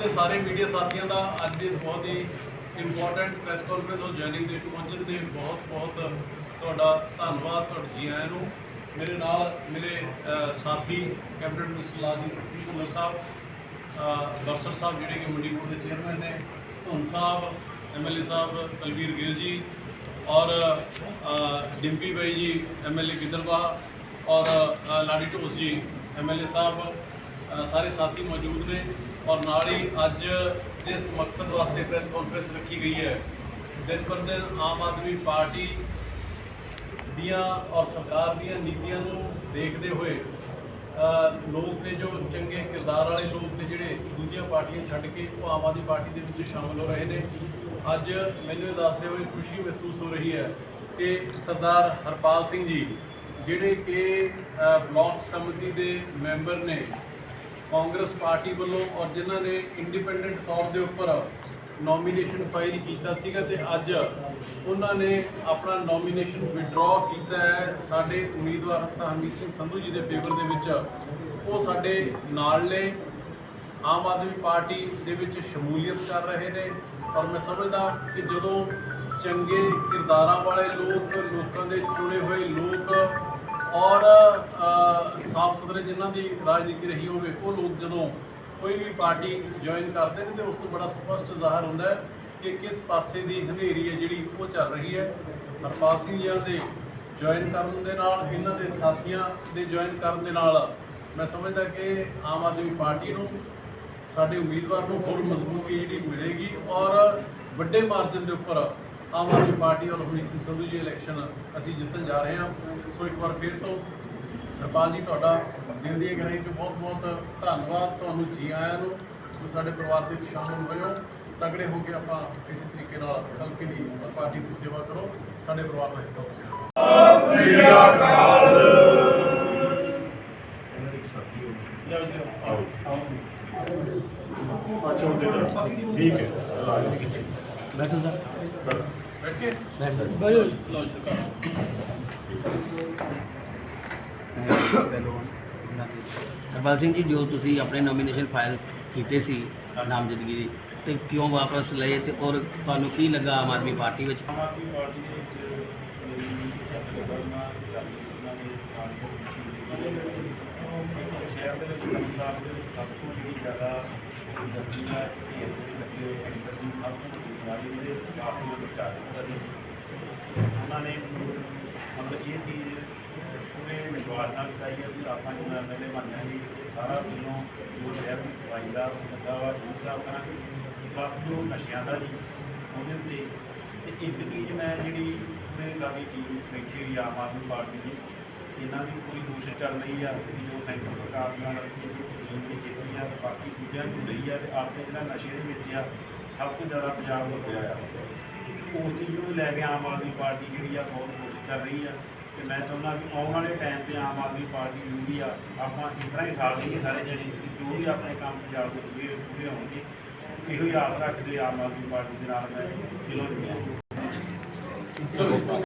ਦੇ ਸਾਰੇ ਮੀਡੀਆ ਸਾਥੀਆਂ ਦਾ ਅੱਜ ਦੀ ਇਸ ਬਹੁਤ ਹੀ ਇੰਪੋਰਟੈਂਟ ਪ੍ਰੈਸ ਕਾਨਫਰੰਸ ਔਰ ਜੁਆਇਨਿੰਗ ਦੇ ਪਹੁੰਚਣ ਤੇ ਬਹੁਤ ਬਹੁਤ ਤੁਹਾਡਾ ਧੰਨਵਾਦ ਤੁਹਾਡੇ ਜੀ ਆਇਆਂ ਨੂੰ। ਮੇਰੇ ਨਾਲ ਮੇਰੇ ਸਾਥੀ ਕੈਪਟਨ ਮਿਸਟਰ ਲਾਲਜੀਤ ਸਿੰਘ ਭੁੱਲਰ ਸਾਹਿਬ ਅ, ਬਰਸਰ ਸਾਹਿਬ ਜਿਹੜੇ ਕਿ ਮੰਡੀ ਬੋਰਡ ਦੇ ਚੇਅਰਮੈਨ ਨੇ ਧੁੰਨ ਸਾਹਿਬ ਐਮਐਲਏ ਸਾਹਿਬ ਤਲਵੀਰ ਗਿੱਲ ਜੀ ਔਰ ਡਿੰਪੀ ਬਾਈ ਜੀ ਐਮਐਲਏ ਗਿੱਦੜਬਾਹ ਔਰ ਅ, ਲਾਡੀ ਢੋਸ ਜੀ ਐਮਐਲਏ ਸਾਹਿਬ ਸਾਰੇ ਸਾਥੀ ਮੌਜੂਦ ਨੇ ਔਰ ਨਾਲ ਹੀ ਅੱਜ ਜਿਸ ਮਕਸਦ ਵਾਸਤੇ ਪ੍ਰੈਸ ਕਾਨਫਰੰਸ ਰੱਖੀ ਗਈ ਹੈ ਦਿਨ ਪਰ ਦਿਨ ਆਮ ਆਦਮੀ ਪਾਰਟੀ ਦੀਆਂ ਔਰ ਸਰਕਾਰ ਦੀਆਂ ਨੀਤੀਆਂ ਨੂੰ ਦੇਖਦੇ ਹੋਏ ਲੋਕ ਨੇ ਜੋ ਚੰਗੇ ਕਿਰਦਾਰ ਵਾਲੇ ਲੋਕ ਨੇ ਜਿਹੜੇ ਦੂਜੀਆਂ ਪਾਰਟੀਆਂ ਛੱਡ ਕੇ ਉਹ ਆਮ ਆਦਮੀ ਪਾਰਟੀ ਦੇ ਵਿੱਚ ਸ਼ਾਮਲ ਹੋ ਰਹੇ ਨੇ। ਅੱਜ ਮੈਨੂੰ ਇਹ ਦੱਸਦੇ ਹੋਏ ਖੁਸ਼ੀ ਮਹਿਸੂਸ ਹੋ ਰਹੀ ਹੈ ਕਿ ਸਰਦਾਰ ਹਰਪਾਲ ਸਿੰਘ ਜੀ ਜਿਹੜੇ ਕਿ ਅ, ਬਲਾਕ ਸਮਿਤੀ ਦੇ ਮੈਂਬਰ ਨੇ ਕਾਂਗਰਸ ਪਾਰਟੀ ਵੱਲੋਂ ਔਰ ਜਿਨ੍ਹਾਂ ਨੇ ਇੰਡੀਪੈਂਡੈਂਟ ਤੌਰ ਦੇ ਉੱਪਰ ਨੋਮੀਨੇਸ਼ਨ ਫਾਈਲ ਕੀਤਾ ਸੀਗਾ ਤੇ ਅੱਜ ਉਹਨਾਂ ਨੇ ਆਪਣਾ ਨੋਮੀਨੇਸ਼ਨ ਵਿਡਰਾਅ ਕੀਤਾ ਹੈ। ਸਾਡੇ ਉਮੀਦਵਾਰ ਹਰਮੀਤ ਸਿੰਘ ਸੰਧੂ ਜੀ ਦੇ ਫੇਵਰ ਦੇ ਵਿੱਚ ਉਹ ਸਾਡੇ ਨਾਲ ਨੇ। ਆਮ ਆਦਮੀ ਪਾਰਟੀ ਦੇ ਵਿੱਚ ਸ਼ਮੂਲੀਅਤ ਕਰ ਰਹੇ ਨੇ ਔਰ ਮੈਂ ਸਮਝਦਾ ਕਿ ਜਦੋਂ ਚੰਗੇ ਕਿਰਦਾਰਾਂ ਵਾਲੇ ਲੋਕ ਲੋਕਾਂ ਦੇ ਚੁਣੇ ਹੋਏ ਲੋਕ ਔਰ ਸਾਫ਼ ਸੁਥਰੇ ਜਿਨ੍ਹਾਂ ਦੀ ਰਾਜਨੀਤੀ ਰਹੀ ਹੋਵੇ, ਉਹ ਲੋਕ ਜਦੋਂ ਕੋਈ ਵੀ ਪਾਰਟੀ ਜੁਆਇਨ ਕਰਦੇ ਨੇ ਤੇ ਉਸ ਤੋਂ ਬੜਾ ਸਪਸ਼ਟ ਜ਼ਾਹਰ ਹੁੰਦਾ ਹੈ ਕਿ ਕਿਸ ਪਾਸੇ ਦੀ ਹਨੇਰੀ ਹੈ ਜਿਹੜੀ ਉਹ ਚੱਲ ਰਹੀ ਹੈ। ਹਰਪਾਲ ਸਿੰਘ ਜੀ ਦੇ ਜੁਆਇਨ ਕਰਨ ਦੇ ਨਾਲ, ਇਹਨਾਂ ਦੇ ਸਾਥੀਆਂ ਦੇ ਜੁਆਇਨ ਕਰਨ ਦੇ ਨਾਲ ਮੈਂ ਸਮਝਦਾ ਕਿ ਆਮ ਆਦਮੀ ਪਾਰਟੀ ਨੂੰ, ਸਾਡੇ ਉਮੀਦਵਾਰ ਨੂੰ ਹੋਰ ਮਜ਼ਬੂਤੀ ਜਿਹੜੀ ਮਿਲੇਗੀ ਔਰ ਵੱਡੇ ਮਾਰਜਨ ਦੇ ਉੱਪਰ ਆਮ ਆਦਮੀ ਪਾਰਟੀ ਔਰ ਹਰਮੀਤ ਸਿੰਘ ਸੰਧੂ ਜੀ ਇਲੈਕਸ਼ਨ ਅਸੀਂ ਜਿੱਤਣ ਜਾ ਰਹੇ ਹਾਂ ਸੋ ਇੱਕ ਵਾਰ ਫਿਰ ਤੋਂ ਹਰਪਾਲ ਜੀ ਤੁਹਾਡਾ ਦਿਲ ਦੀ ਗਹਿਰਾਈ ਤੋਂ ਬਹੁਤ ਬਹੁਤ ਧੰਨਵਾਦ ਤੁਹਾਨੂੰ ਜੀ ਆਇਆਂ ਨੂੰ ਸਾਡੇ ਪਰਿਵਾਰ ਦੇ ਵਿੱਚ ਸ਼ਾਮਲ ਹੋਏ ਹੋ ਤਗੜੇ ਹੋ ਕੇ ਆਪਾਂ ਕਿਸੇ ਤਰੀਕੇ ਨਾਲ ਹਲਕੇ ਦੀ ਪਾਰਟੀ ਦੀ ਸੇਵਾ ਕਰੋ ਸਾਡੇ ਪਰਿਵਾਰ ਦਾ ਹਿੱਸਾ ਹੋ ਅੱਛਾ ਉਹਦੇ ਨਾਲ ਠੀਕ ਹੈ ਬੈਠੋ ਸਰ ਬੈਠ ਕੇ ਬੈਠੋ ਲਓ ਜੀ ਧੰਨਵਾਦ। ਹਰਪਾਲ ਸਿੰਘ ਜੀ ਜੋ ਤੁਸੀਂ ਆਪਣੇ ਨੋਮੀਨੇਸ਼ਨ ਫਾਈਲ ਕੀਤੇ ਸੀ ਨਾਮਜ਼ਦਗੀ ਦੀ ਤੇ ਕਿਉਂ ਵਾਪਸ ਲਏ ਤੇ ਔਰ ਤੁਹਾਨੂੰ ਕੀ ਲੱਗਾ ਆਮ ਆਦਮੀ ਪਾਰਟੀ ਵਿੱਚ ਆਮ ਆਦਮੀ ਪਾਰਟੀ ਦੇ ਵਿੱਚ ਮੇਰੀ ਸਰਨਾ ਰਾਜੀ ਸਿੰਘਾਂ ਦੇ ਕਾਂਗਰਸ ਕਮੇਟੀ ਦੇ ਸ਼ਹਿਰ ਦੇ ਵਿੱਚ ਪੰਜਾਬ ਦੇ ਵਿੱਚ ਸਭ ਤੋਂ ਜਿਹੜੀ ਜ਼ਿਆਦਾ ਗਰਮੀ ਦਾ ਇਹ ਜਿਹੜੇ ਲੱਗੇ ਹੋਏ ਕੈਂਸਰ ਦੀ ਸਭ ਤੋਂ ਵੱਡੀ ਬਿਮਾਰੀ ਦੇ ਕਾਫੀ ਲੋਕ ਵਿਚਾਰ ਦਿੱਤਾ ਸੀ ਉਹਨਾਂ ਨੇ ਮਤਲਬ ਇਹ ਚੀਜ਼ ਪੂਰੇ ਵਿਸ਼ਵਾਸ ਨਾਲ ਕਹੀ ਹੈ ਵੀ ਆਪਾਂ ਜਦੋਂ ਐਮਐਲਏ ਬਣਨਾ ਜੀ ਇਹ ਸਾਰਾ ਦਿਨੋਂ ਜੋ ਸ਼ਹਿਰ ਦੀ ਸਫ਼ਾਈ ਦਾ ਬੰਦਾ ਵਾ ਇਹ ਸਾਫ਼ ਕਰਾਂਗੇ ਬਸ ਜੋ ਨਸ਼ਿਆਂ ਦਾ ਜੀ ਉਹਦੇ ਉੱਤੇ ਤੇ ਇੱਕ ਚੀਜ਼ ਮੈਂ ਜਿਹੜੀ ਪੂਰੇ ਸਾਡੀ ਟੀਮ ਬੈਠੀ ਹੋਈ ਆਮ ਆਦਮੀ ਪਾਰਟੀ ਦੀ ਇਹਨਾਂ ਦੀ ਪੂਰੀ ਕੋਸ਼ਿਸ਼ ਚੱਲ ਰਹੀ ਆ ਕਿ ਜੋ ਸੈਂਟਰ ਸਰਕਾਰ ਨਾਲ ਰਲ ਕੀਤੀ ਆ, ਬਾਕੀ ਸੂਬਿਆਂ ਨੂੰ ਰਹੀ ਆ ਤੇ ਆਪਣੇ ਜਿਹੜਾ ਨਸ਼ੇ ਦੇ ਵਿੱਚ ਆ, ਸਭ ਤੋਂ ਜ਼ਿਆਦਾ ਪੰਜਾਬ ਲੱਗਿਆ ਆ। ਉਸ ਚੀਜ਼ ਨੂੰ ਲੈ ਕੇ ਆਮ ਆਦਮੀ ਪਾਰਟੀ ਜਿਹੜੀ ਆ, ਬਹੁਤ ਕੋਸ਼ਿਸ਼ ਕਰ ਰਹੀ ਆ ਤੇ ਮੈਂ ਚਾਹੁੰਦਾ ਵੀ ਆਉਣ ਵਾਲੇ ਟਾਈਮ ਤੇ ਆਮ ਆਦਮੀ ਪਾਰਟੀ ਜੁੜੀ ਆ, ਆਪਾਂ ਇਸ ਹੀ ਸਾਥ ਦੇਈਏ ਸਾਰੇ ਜਣੇ ਕਿ ਜੋ ਵੀ ਆਪਣੇ ਕੰਮ ਪੰਜਾਬ ਦੇ ਪੂਰੇ ਪੂਰੇ ਹੋਣਗੇ, ਇਹੋ ਹੀ ਆਸ ਰੱਖਦੇ ਆਮ ਆਦਮੀ ਪਾਰਟੀ ਦੇ ਨਾਲ ਮੈਂ, ਦਿਲੋਂ ਚਲੋ